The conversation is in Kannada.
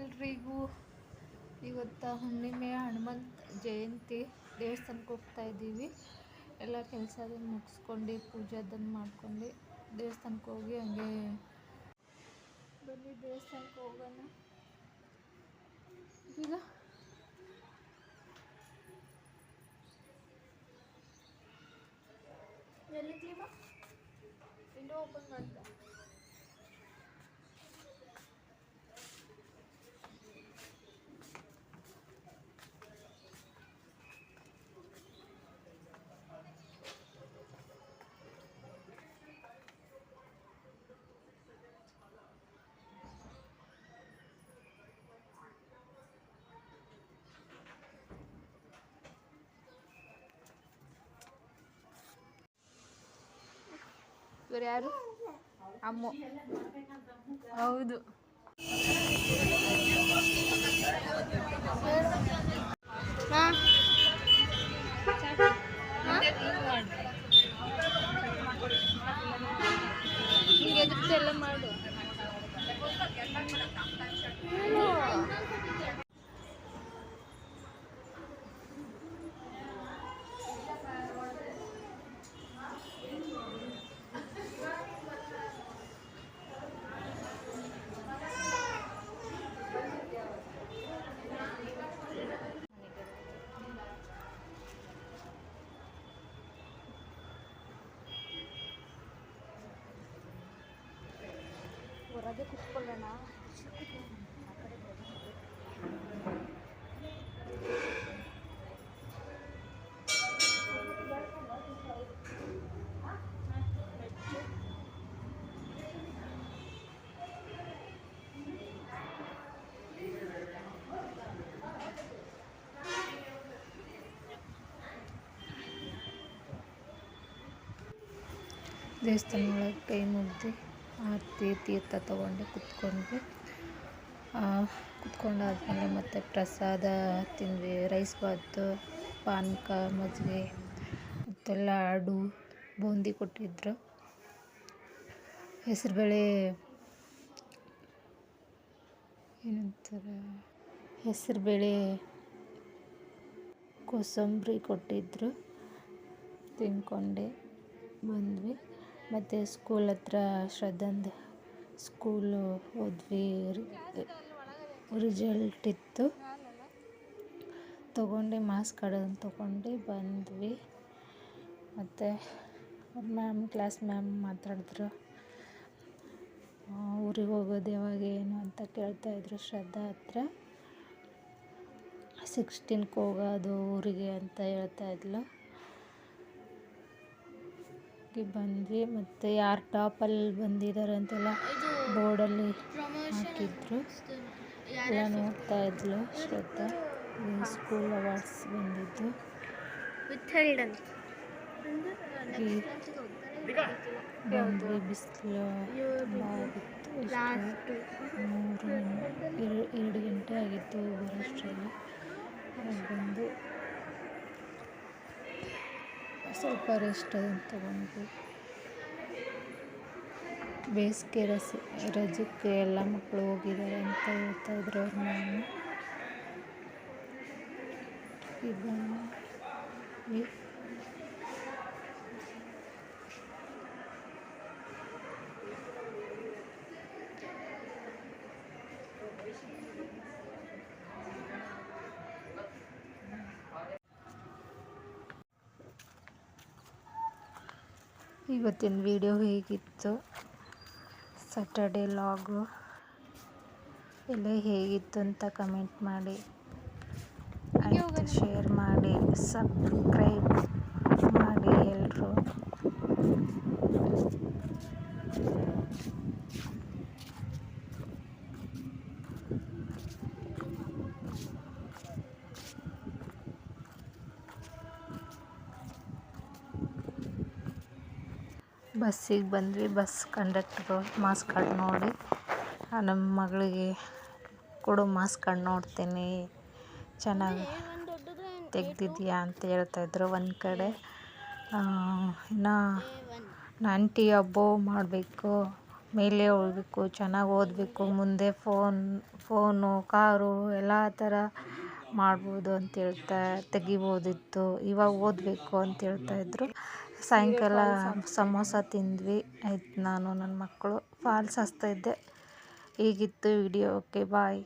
ಎಲ್ರಿಗೂ ಇವತ್ತು ಹುಣ್ಣಿಮೆ ಹನುಮಂತ ಜಯಂತಿ ದೇವಸ್ಥಾನಕ್ಕೆ ಹೋಗ್ತಾ ಇದ್ದೀವಿ ಎಲ್ಲ ಕೆಲಸ ಅದನ್ನು ಮುಗಿಸ್ಕೊಂಡು ಪೂಜೆ ಅದನ್ನು ಮಾಡ್ಕೊಂಡು ದೇವಸ್ಥಾನಕ್ಕೆ ಹೋಗಿ ಹಂಗೆ ಬನ್ನಿ ದೇವಸ್ಥಾನಕ್ಕೆ ಹೋಗೋಣ ಈಗ ಎಲ್ಲಿ ಕ್ಲೀಮ ವಿಂಡೋ ಓಪನ್ ಮಾಡ್ತಾ ಇವ್ರು ಯಾರು? ಅಮ್ಮ. ಹೌದು. ಹೊರಗೆ ಕುತ್ಕೊಳ್ಳೋಣ ದೇವಸ್ಥಾನ ಒಳಗೆ ಕೈ ಮುಗ್ದು ಆರತಿ ತೀರ್ಥ ತೊಗೊಂಡು ಕುತ್ಕೊಂಡ್ವಿ. ಕುತ್ಕೊಂಡಾದ್ಮೇಲೆ ಮತ್ತು ಪ್ರಸಾದ ತಿಂದ್ವಿ. ರೈಸ್ ಬಾತು ಪಾನಕ, ಮಜ್ಜಿಗೆ ಮತ್ತು ಲಾಡು ಬೂಂದಿ ಕೊಟ್ಟಿದ್ದರು ಹೆಸರುಬೇಳೆ ಏನಂತಾರೆ? ಹೆಸರುಬೇಳೆ ಕೋಸಂಬರಿ ಕೊಟ್ಟಿದ್ದರು ತಿನ್ಕೊಂಡೆ, ಬಂದ್ವಿ. ಮತ್ತು ಸ್ಕೂಲ್ ಹತ್ರ ಶ್ರದ್ಧಾಂದ ಸ್ಕೂಲು ಹೋದ್ವಿ ರಿಸಲ್ಟ್ ಇತ್ತು. ತೊಗೊಂಡು ಮಾಸ್ಕ್ ಕಾರ್ಡನ್ನು ತೊಗೊಂಡು, ಬಂದ್ವಿ. ಮತ್ತು ಮ್ಯಾಮ್ ಕ್ಲಾಸ್ ಮ್ಯಾಮ್ ಮಾತಾಡಿದ್ರು. ಊರಿಗೆ ಹೋಗೋದು ಯಾವಾಗ ಏನು ಅಂತ ಕೇಳ್ತಾಯಿದ್ರು ಶ್ರದ್ಧಾ ಹತ್ರ. ಸಿಕ್ಸ್ಟೀನ್ಗೆ ಹೋಗೋದು ಊರಿಗೆ ಅಂತ ಹೇಳ್ತಾಯಿದ್ಲು ಬಂದ್ವಿ ಮತ್ತು ಯಾರು ಟಾಪಲ್ಲಿ ಬಂದಿದ್ದಾರೆ ಅಂತೆಲ್ಲ ಬೋರ್ಡಲ್ಲಿ ಹಾಕಿದ್ರು. ಎಲ್ಲ ನೋಡ್ತಾ ಇದ್ಲು ಶ್ರದ್ಧಾ. ಸ್ಕೂಲ್ ಅವಾರ್ಡ್ಸ್ ಬಂದಿದ್ದು. ಬಂದ್ವಿ, ಬಿಸಿಲು ಆಗಿತ್ತು ಮೂರು, ಎರಡು ಗಂಟೆ ಆಗಿತ್ತು ಬರೋಷ್ಟರಲ್ಲಿ. ಬಂದು ಸ್ವಲ್ಪ ರೆಸ್ಟ್ ತೊಗೊಂಡ್ವಿ ಬೇಸಿಗೆ ರಸ, ರಜಕ್ಕೆ ಎಲ್ಲ ಮಕ್ಕಳು ಹೋಗಿದ್ದಾರೆ ಅಂತ ಹೇಳ್ತಾ ಇದ್ರು ಅವ್ರ ಮ್ಯಾಮು ಬಂದ್ವಿ ಇವತ್ತಿನ ವಿಡಿಯೋ ಹೇಗಿತ್ತು? ಸ್ಯಾಟರ್ಡೇ ಲಾಗು ಎಲ್ಲ ಹೇಗಿತ್ತು ಅಂತ ಕಮೆಂಟ್ ಮಾಡಿ. ಶೇರ್ ಮಾಡಿ. ಸಬ್ಸ್ಕ್ರೈಬ್ ಮಾಡಿ ಎಲ್ಲರೂ ಬಸ್ಸಿಗೆ ಬಂದ್ವಿ. ಬಸ್ ಕಂಡಕ್ಟ್ರು ಮಾಸ್ಕ್ ಕಾರ್ಡ್ ನೋಡಿ. ನಮ್ಮ ಮಗಳಿಗೆ ಕೊಡು ಮಾಸ್ಕ್ ಕಾರ್ಡ್ ನೋಡ್ತೀನಿ. ಚೆನ್ನಾಗಿ ತೆಗ್ದಿದ್ಯಾ ಅಂತ ಹೇಳ್ತಾಯಿದ್ರು ಒಂದು ಕಡೆ. ಇನ್ನು ನಂಟಿ ಅಬೋವ್ ಮಾಡಬೇಕು. ಮೇಲೆ ಹೋಗ್ಬೇಕು, ಚೆನ್ನಾಗಿ ಓದಬೇಕು. ಮುಂದೆ ಫೋನ್, ಫೋನು, ಕಾರು, ಎಲ್ಲ ಥರ ಮಾಡ್ಬೋದು ಅಂತ ಹೇಳ್ತಾ ತೆಗಿಬೋದಿತ್ತು. ಇವಾಗ ಓದಬೇಕು ಅಂತ ಹೇಳ್ತಾ ಇದ್ದರು ಸಾಯಂಕಾಲ ಸಮೋಸ ತಿಂದ್ವಿ. ಆಯ್ತು, ನಾನು, ನನ್ನ ಮಕ್ಕಳು. ಫಾಲ್ಸ್ ಹಚ್ತಾಯಿದ್ದೆ ಹೀಗಿತ್ತು ವಿಡಿಯೋ ಓಕೆ ಬಾಯ್.